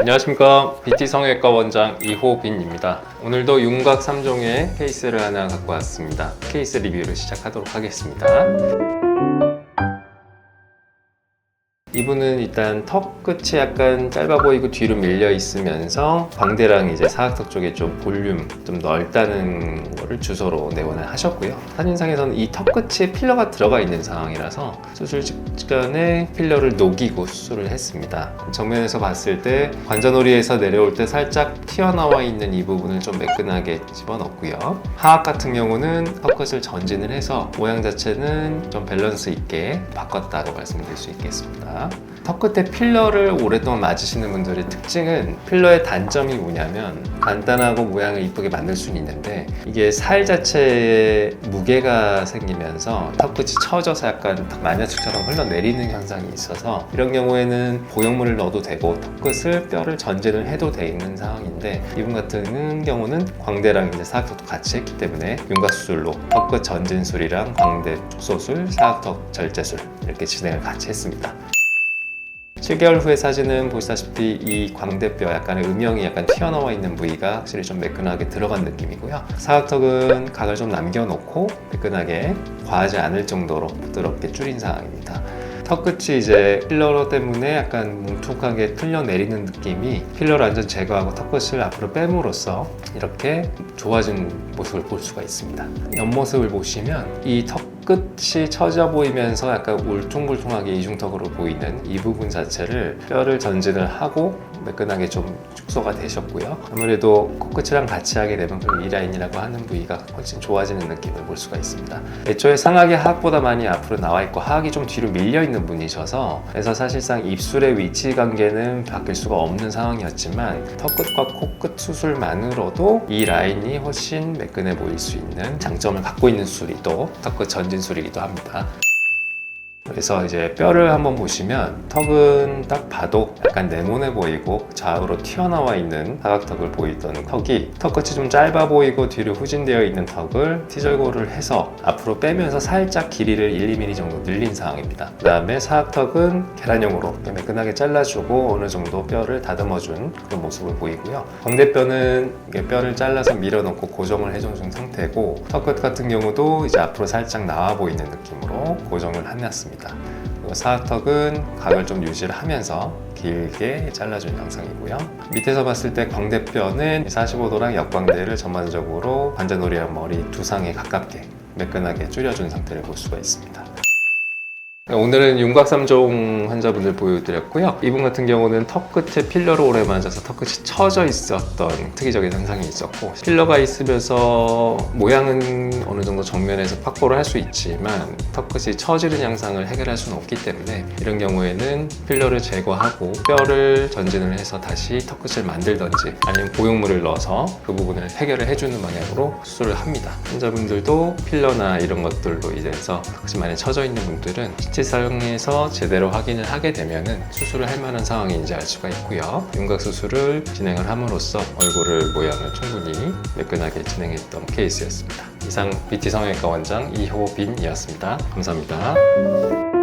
안녕하십니까 BT 성형외과 원장 이호빈입니다. 오늘도 윤곽 3종의 케이스를 하나 갖고 왔습니다. 케이스 리뷰를 시작하도록 하겠습니다. 이분은 일단 턱 끝이 약간 짧아 보이고 뒤로 밀려 있으면서 광대랑 이제 사각턱 쪽에 좀 볼륨 좀 넓다는 거를 주소로 내원을 하셨고요. 사진상에서는 이 턱 끝에 필러가 들어가 있는 상황이라서 수술 직전에 필러를 녹이고 수술을 했습니다. 정면에서 봤을 때 관자놀이에서 내려올 때 살짝 튀어나와 있는 이 부분을 좀 매끈하게 집어넣고요. 하악 같은 경우는 턱 끝을 전진을 해서 모양 자체는 좀 밸런스 있게 바꿨다고 말씀드릴 수 있겠습니다. 턱 끝에 필러를 오랫동안 맞으시는 분들의 특징은 필러의 단점이 뭐냐면 간단하고 모양을 이쁘게 만들 수는 있는데 이게 살 자체에 무게가 생기면서 턱 끝이 처져서 약간 마녀축처럼 흘러내리는 현상이 있어서 이런 경우에는 보형물을 넣어도 되고 턱 끝을 뼈를 전진을 해도 돼 있는 상황인데 이분 같은 경우는 광대랑 이제 사각턱도 같이 했기 때문에 윤곽 수술로 턱 끝 전진술이랑 광대 축소술, 사각턱 절제술 이렇게 진행을 같이 했습니다. 7개월 후의 사진은 보시다시피 이 광대뼈 약간의 음영이 약간 튀어나와 있는 부위가 확실히 좀 매끈하게 들어간 느낌이고요. 사각턱은 각을 좀 남겨놓고 매끈하게 과하지 않을 정도로 부드럽게 줄인 상황입니다. 턱 끝이 이제 필러 때문에 약간 뭉툭하게 틀려 내리는 느낌이 필러를 완전 제거하고 턱 끝을 앞으로 빼므로써 이렇게 좋아진 모습을 볼 수가 있습니다. 옆모습을 보시면 이 턱 끝이 처져 보이면서 약간 울퉁불퉁하게 이중턱으로 보이는 이 부분 자체를 뼈를 전진을 하고 매끈하게 좀 축소가 되셨고요. 아무래도 코끝이랑 같이 하게 되면 그 미라인이라고 하는 부위가 훨씬 좋아지는 느낌을 볼 수가 있습니다. 애초에 상하이 하악보다 많이 앞으로 나와 있고 하악이 좀 뒤로 밀려 있는 분이셔서 그래서 사실상 입술의 위치 관계는 바뀔 수가 없는 상황이었지만 턱끝과 코끝 수술만으로도 이 라인이 훨씬 매끈해 보일 수 있는 장점을 갖고 있는 수술이 또 턱끝 전진 술이기도 합니다. 그래서 이제 뼈를 한번 보시면 턱은 딱 봐도 약간 네모네 보이고 좌우로 튀어나와 있는 사각턱을 보이던 턱이 턱끝이 좀 짧아 보이고 뒤로 후진되어 있는 턱을 티절고를 해서 앞으로 빼면서 살짝 길이를 1, 2mm 정도 늘린 상황입니다. 그 다음에 사각턱은 계란형으로 매끈하게 잘라주고 어느 정도 뼈를 다듬어준 그런 모습을 보이고요. 광대뼈는 뼈를 잘라서 밀어넣고 고정을 해준 상태고 턱끝 같은 경우도 이제 앞으로 살짝 나와 보이는 느낌으로 고정을 해놨습니다. 그리고 사각턱은 각을 좀 유지를 하면서 길게 잘라준 양상이고요. 밑에서 봤을 때 광대뼈는 45도랑 역광대를 전반적으로 관자놀이랑 머리 두상에 가깝게 매끈하게 줄여준 상태를 볼 수가 있습니다. 오늘은 윤곽 3종 환자분들 보여드렸고요. 이분 같은 경우는 턱 끝에 필러를 오래 맞아서 턱 끝이 처져 있었던 특이적인 현상이 있었고 필러가 있으면서 모양은 어느 정도 정면에서 확보를 할 수 있지만 턱 끝이 처지는 양상을 해결할 수는 없기 때문에 이런 경우에는 필러를 제거하고 뼈를 전진을 해서 다시 턱 끝을 만들던지 아니면 보형물을 넣어서 그 부분을 해결을 해주는 방향으로 수술을 합니다. 환자분들도 필러나 이런 것들로 인해서 턱 끝이 많이 처져 있는 분들은 사용해서 제대로 확인을 하게 되면은 수술을 할 만한 상황인지 알 수가 있고요. 윤곽 수술을 진행을 함으로써 얼굴을 모양을 충분히 매끈하게 진행했던 케이스였습니다. 이상 BT 성형외과 원장 이호빈이었습니다. 감사합니다.